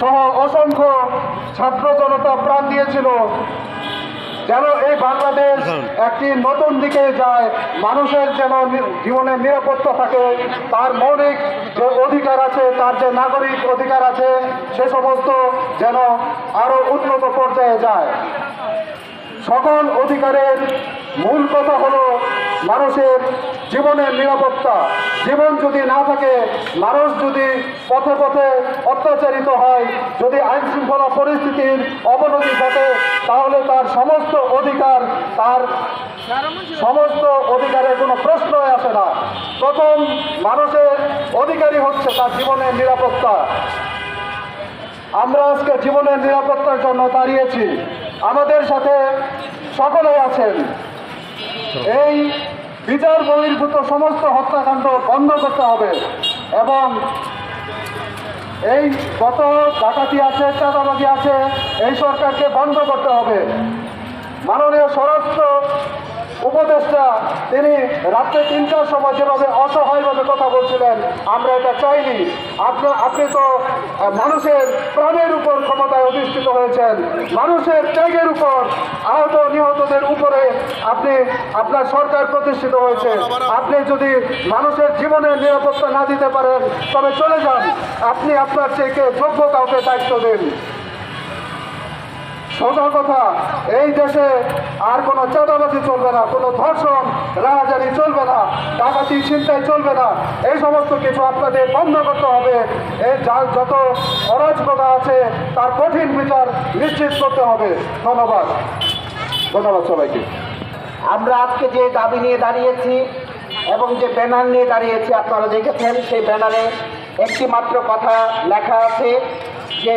সহ অসংখ্য ছাত্র জনতা প্রাণ দিয়েছিল। যেন এই বাংলাদেশ একটি নতুন দিকে যায় মানুষের যেন জীবনে নিরাপত্তা থাকে তার মৌলিক যে অধিকার আছে তার যে নাগরিক অধিকার আছে সে সমস্ত যেন আরও উন্নত পর্যায়ে যায়। সকল অধিকারের মূল কথা হলো মানুষের জীবনের নিরাপত্তা, জীবন যদি না থাকে, মানুষ যদি পথে পথে অত্যাচারিত হয়, যদি আইন শৃঙ্খলা পরিস্থিতির অবনতি ঘটে, তাহলে তার সমস্ত অধিকার, তার সমস্ত অধিকারের কোনো প্রশ্নই আসে না। প্রথম মানুষের অধিকারই হচ্ছে তার জীবনের নিরাপত্তা। আমরা আজকে জীবনের নিরাপত্তার জন্য দাঁড়িয়েছি। আমাদের সাথে সকলেই আছেন। এই বিচার বহির্ভূত সমস্ত হত্যাকাণ্ড বন্ধ করতে হবে এবং এই কত ডাকাতি আছে, চাঁদাবাজি আছে, এই সরকারকে বন্ধ করতে হবে। মাননীয় স্বরাষ্ট্র উপদেষ্টা, তিনি রাত্রে তিনটার সময় যেভাবে অসহায়ভাবে কথা বলছিলেন, আমরা এটা চাইনি। আপনি আপনি তো মানুষের প্রাণের উপর ক্ষমতায় অধিষ্ঠিত হয়েছেন। মানুষের ত্যাগের উপর আহত নিহতদের উপরে আপনি, আপনার সরকার প্রতিষ্ঠিত হয়েছে। আপনি যদি মানুষের জীবনের নিরাপত্তা না দিতে পারেন, তবে চলে যান। আপনি আপনার চেয়ে যোগ্য কাউকে দায়িত্ব দিন। সোজা কথা, এই দেশে আর কোনো চাঁদাবাজি চলবে না, কোনো ধর্ষণ, রাহাজারি চলবে না, ডাকাতি চিন্তায় চলবে না, এই সমস্ত কিছু আপনাদের বন্ধ করতে হবে। এই যা- যত অরাজকতা আছে, তার কঠিন বিচার নিশ্চিত করতে হবে। ধন্যবাদ। ধন্যবাদ সবাইকে। আমরা আজকে যে দাবি নিয়ে দাঁড়িয়েছি এবং যে ব্যানার নিয়ে দাঁড়িয়েছি, আপনারা দেখেছেন, সেই ব্যানারে একটি মাত্র কথা লেখা আছে। যে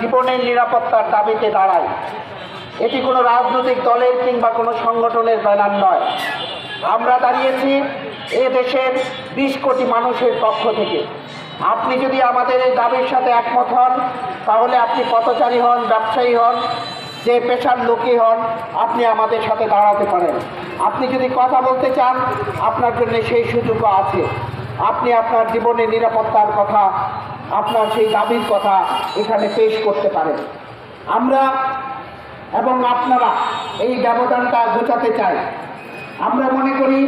জীবনের নিরাপত্তার দাবিতে দাঁড়ায়। এটি কোনো রাজনৈতিক দলের কিংবা কোনো সংগঠনের ব্যানার নয়। আমরা দাঁড়িয়েছি এ দেশের বিশ কোটি মানুষের পক্ষ থেকে। আপনি যদি আমাদের এই দাবির সাথে একমত হন, তাহলে আপনি পথচারী হন, ব্যবসায়ী হন, যে পেশার লোকই হন, আপনি আমাদের সাথে দাঁড়াতে পারেন। আপনি যদি কথা বলতে চান, আপনার জন্য সেই সুযোগও আছে। আপনি আপনার জীবনের নিরাপত্তার কথা, আপনার সেই দাবির কথা এখানে পেশ করতে পারেন। আমরা এবং আপনারা এই ব্যবধানটা ঘোচাতে চাই। আমরা মনে করি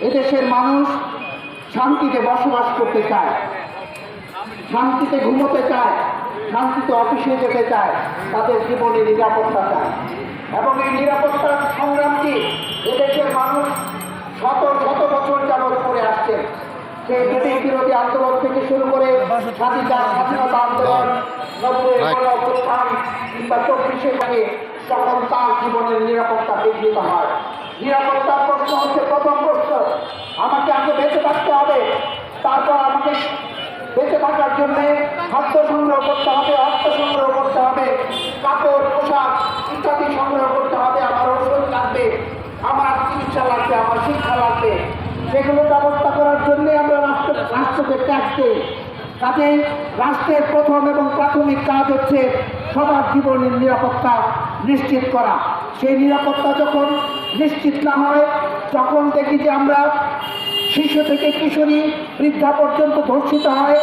এদেশের মানুষ শান্তিতে বসবাস করতে চায়, শান্তিতে ঘুমোতে চায়, শান্তিতে অফিসে যেতে চায়, তাদের জীবনে নিরাপত্তা চায়। এবং এই নিরাপত্তার সংগ্রামটি এদেশের মানুষ শত শত বছর আসছে সেই ব্রিটিশ বিরোধী আন্দোলন থেকে শুরু করে স্বাধীনতা স্বাধীনতা আন্দোলন নব্বই অভ্যুত্থান কিংবা চব্বিশে থেকে তখন তার জীবনের নিরাপত্তা বিঘ্নিত হয়। নিরাপত্তার প্রশ্ন হচ্ছে প্রথম প্রশ্ন আমাকে আগে বেঁচে থাকতে হবে তারপর আমাকে বেঁচে থাকার জন্য খাদ্য সংগ্রহ করতে হবে অর্থ সংগ্রহ করতে হবে কাপড় পোশাক ইত্যাদি সংগ্রহ করতে হবে আমার ওষুধ লাগবে আমার চিকিৎসা লাগবে আমার শিক্ষা লাগবে। সেগুলো ব্যবস্থা করার জন্যে আমরা রাষ্ট্র ত্যাগ দিই কাজেই রাষ্ট্রের প্রথম এবং প্রাথমিক কাজ হচ্ছে সবার জীবনের নিরাপত্তা নিশ্চিত করা। সেই নিরাপত্তা যখন নিশ্চিত না হয়, তখন দেখি যে আমরা শিশু থেকে কিশোরী বৃদ্ধা পর্যন্ত ধর্ষিত হয়।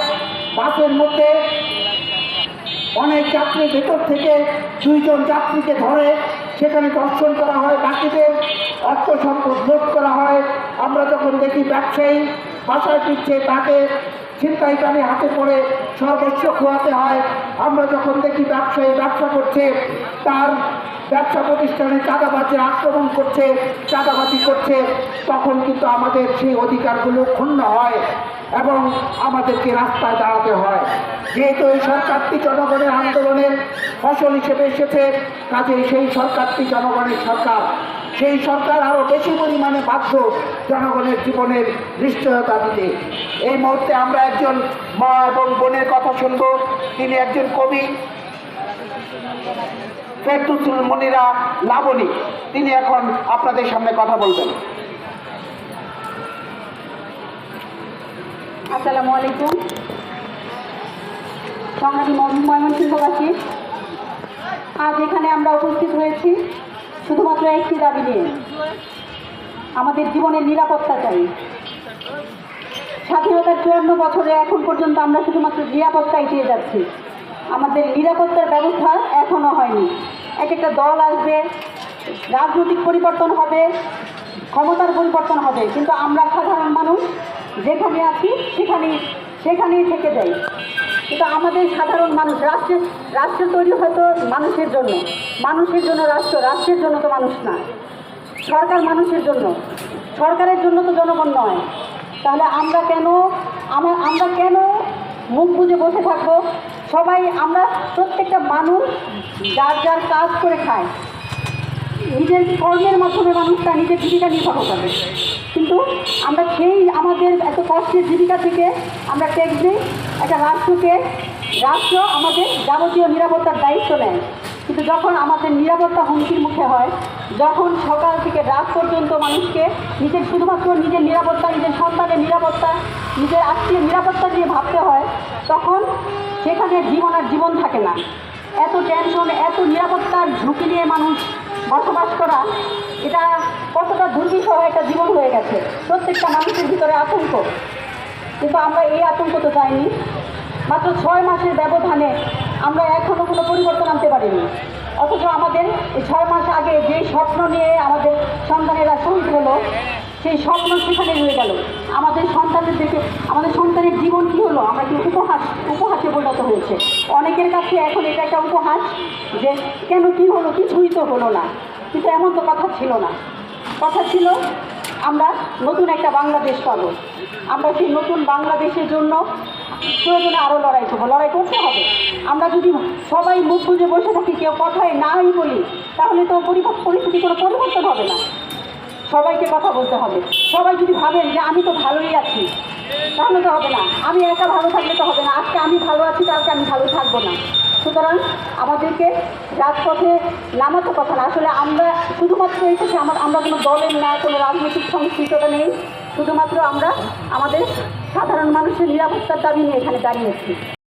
বাসের মধ্যে অনেক যাত্রী ভেতর থেকে দুইজন যাত্রীকে ধরে, সেখানে দর্শন করা হয় বাকিদের। অর্থ সম্পদ লোড করা হয়। আমরা যখন দেখি ব্যবসায়ী বাসায় ফিরছে, তাকে চিন্তায় ছিনতাইকারী হাতে পড়ে সর্বস্ব খোয়াতে হয়। আমরা যখন দেখি ব্যবসায়ী ব্যবসা করছে, তার ব্যবসা প্রতিষ্ঠানে চাঁদাবাজি আক্রমণ করছে, চাঁদাবাজি করছে, তখন কিন্তু আমাদের সেই অধিকারগুলো ক্ষুণ্ণ হয় এবং আমাদেরকে রাস্তায় দাঁড়াতে হয়। যেহেতু এই সরকারটি জনগণের আন্দোলনের ফসল হিসেবে এসেছে কাজে সেই সরকারটি জনগণের সরকার। সেই সরকার আরও বেশি পরিমাণে বাধ্য জনগণের জীবনের নিশ্চয়তা দিতে। এই মুহূর্তে আমরা একজন মা এবং বোনের কথা শুনব। তিনি একজন কবি, ফেরদুসুল মনিরা লাবণী। তিনি এখন আপনাদের সামনে কথা বলবেন। আসসালামু আলাইকুম। ময়- ময়মনসিংহবাসী, আজ এখানে আমরা উপস্থিত হয়েছি। শুধুমাত্র একটি দাবি নিয়ে আমাদের জীবনের নিরাপত্তা চাই স্বাধীনতার চুয়ান্ন বছরে এখন পর্যন্ত আমরা শুধুমাত্র নিরাপত্তাই পেয়ে যাচ্ছি। আমাদের নিরাপত্তার ব্যবস্থা এখনও হয়নি। এক একটা দল আসবে, রাজনৈতিক পরিবর্তন হবে, ক্ষমতার পরিবর্তন হবে। কিন্তু আমরা সাধারণ মানুষ যেখানে আছি, সেখানেই সেখানেই থেকে যাই কিন্তু আমাদের সাধারণ মানুষ, রাষ্ট্রের, রাষ্ট্র তৈরি হয়তো মানুষের জন্য। মানুষের জন্য রাষ্ট্র, রাষ্ট্রের জন্য তো মানুষ না। সরকার মানুষের জন্য। সরকারের জন্য তো জনগণ নয়। তাহলে আমরা কেন আমরা আমরা কেন মুখ বুঝে বসে থাকব? সবাই, আমরা প্রত্যেকটা মানুষ যার যার কাজ করে খায়। নিজের কর্মের মাধ্যমে মানুষ তার নিজের জীবিকা নির্বাহ করে কিন্তু আমরা সেই আমাদের এত কষ্টের জীবিকা থেকে আমরা ট্যাক্স দিই একটা রাষ্ট্রকে, রাষ্ট্র আমাদের যাবতীয় নিরাপত্তার দায়িত্ব নেয়। কিন্তু যখন আমাদের নিরাপত্তা হুমকির মুখে হয়, যখন সকাল থেকে রাত পর্যন্ত মানুষকে নিজের শুধুমাত্র নিজের নিরাপত্তা, নিজের সন্তানের নিরাপত্তা, নিজের আত্মীয় নিরাপত্তা নিয়ে ভাবতে হয়, তখন সেখানে জীবন আর জীবন থাকে না। এত টেনশন, এত নিরাপত্তার ঝুঁকি নিয়ে মানুষ বসবাস করা, এটা কতটা দুর্বিষহ একটা জীবন হয়ে গেছে। প্রত্যেকটা মানুষের ভিতরে আতঙ্ক। কিন্তু আমরা এই আতঙ্ক তো চাইনি মাত্র ছয় মাসের ব্যবধানে আমরা এখনও কোনো পরিবর্তন আনতে পারিনি। অথচ আমাদের এই ছয় মাস আগে যে স্বপ্ন নিয়ে আমাদের সন্তানেরা শহীদ হলো, সেই স্বপ্ন সেখানে রয়ে গেল। আমাদের সন্তানের দেখে, আমাদের সন্তানের জীবন কী হলো? আমরা কি উপহাস, উপহাসে পরিণত হয়েছে? অনেকের কাছে এখন এটা একটা উপহাস যে কেন কি হলো, কিছুই তো হলো না। কিন্তু এমন তো কথা ছিল না। কথা ছিল, আমরা নতুন একটা বাংলাদেশ পাবো। আমরা সেই নতুন বাংলাদেশের জন্য প্রয়োজনে আরও লড়াই করব। লড়াই করতে হবে। আমরা যদি সবাই মুখ বুঝে বসে থাকি, কেউ কথায় নাই বলি, তাহলে তো পরিস্থিতি কোনো পরিবর্তন হবে না। সবাইকে কথা বলতে হবে। সবাই যদি ভাবেন যে আমি তো ভালোই আছি, তাহলে তো হবে না। আমি একা ভালো থাকলে তো হবে না। আজকে আমি ভালো আছি, কালকে আমি ভালো থাকব না। সুতরাং আমাদেরকে রাজপথে নামাতে কথা না। আসলে আমরা শুধুমাত্র এসেছি, আমার আমরা কোনো দলের না, কোনো রাজনৈতিক সংস্কৃততা নেই। শুধুমাত্র আমরা আমাদের সাধারণ মানুষের নিরাপত্তার দাবি নিয়ে এখানে দাঁড়িয়েছি